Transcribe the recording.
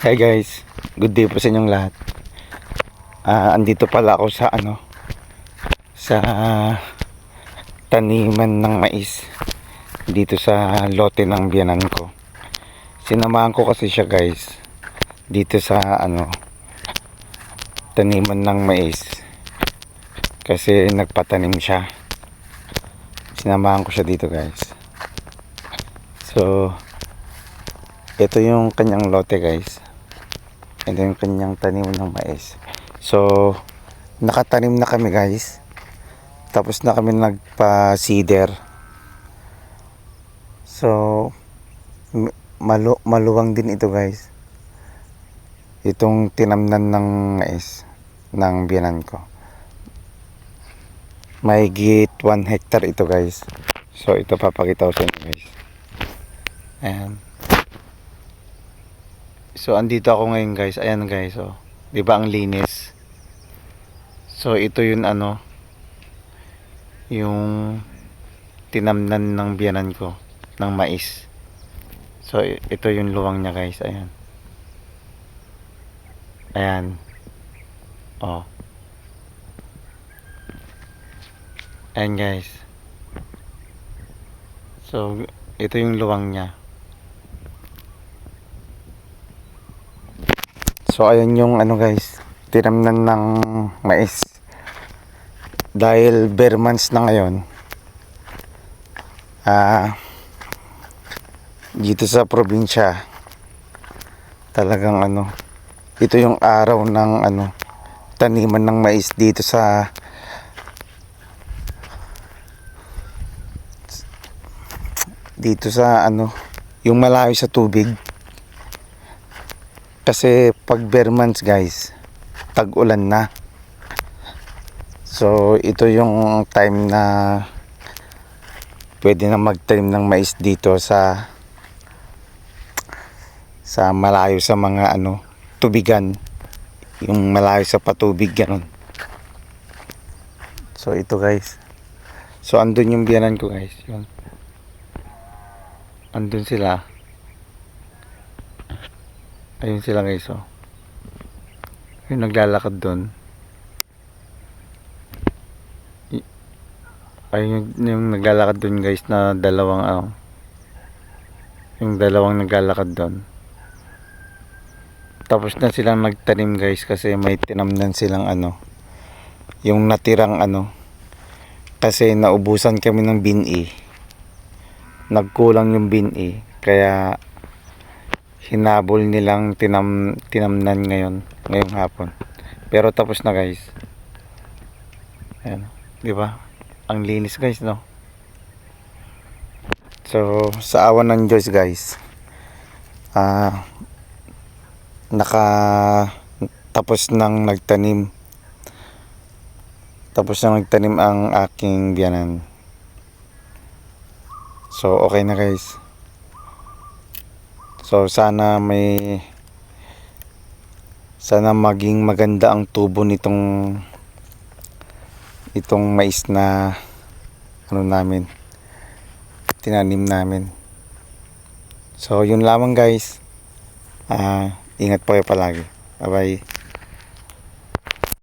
Hey guys, good day po sa inyong lahat. Ah, andito pala ako sa ano sa taniman ng mais dito sa lote ng biyanan ko. Sinamahan ko kasi siya guys dito sa ano taniman ng mais kasi nagpatanim siya. Sinamahan ko siya dito guys. So, ito yung kanyang lote guys. Ito yung kanyang tanim ng mais. So, nakatanim na kami guys. Tapos na kami nagpa-seeder. So, malu maluwang din ito guys. Itong tinamnan ng mais ng biyanan ko. May git 1 hectare ito guys. So, ito papakita ko sa inyo guys. Ayan. So andito ako ngayon guys. Ayan guys, oh. 'Di ba ang linis? So ito 'yun ano yung tinamnan ng biyanan ko ng mais. So ito yung luwang niya guys. Ayan. Ayan. Oh. Ayan guys. So ito yung luwang niya. So ayan yung ano guys, tinamnan ng mais. Dahil bare months na ngayon. Ah dito sa probinsya talagang ano ito yung araw ng ano taniman ng mais dito sa dito sa ano yung malayo sa tubig kasi pag months guys, tag-ulan na. So ito yung time na pwede na magtanim ng mais dito sa sa malayo sa mga ano tubigan. Yung malayo sa patubig ganun. So ito guys. So andun yung biyanan ko guys. Yun. Andun sila. Ayun sila guys oh. Yung naglalakad doon. Ayun yung, naglalakad doon guys na dalawang ano. Yung dalawang naglalakad doon. Tapos na silang nagtanim guys kasi may tinamnan silang ano. Yung natirang ano. Kasi naubusan kami ng bini. Nagkulang yung bini. Kaya hinabol nilang tinam tinamnan ngayon ngayong hapon. Pero tapos na guys. Ayan di ba? Ang linis guys no? So sa awan ng Diyos guys ah naka tapos nang nagtanim. Tapos na nagtanim ang aking biyanan. So okay na guys So sana may sana maging maganda ang tubo nitong itong mais na ano namin tinanim namin. So yun lamang guys. Ah, ingat po kayo palagi. Bye bye.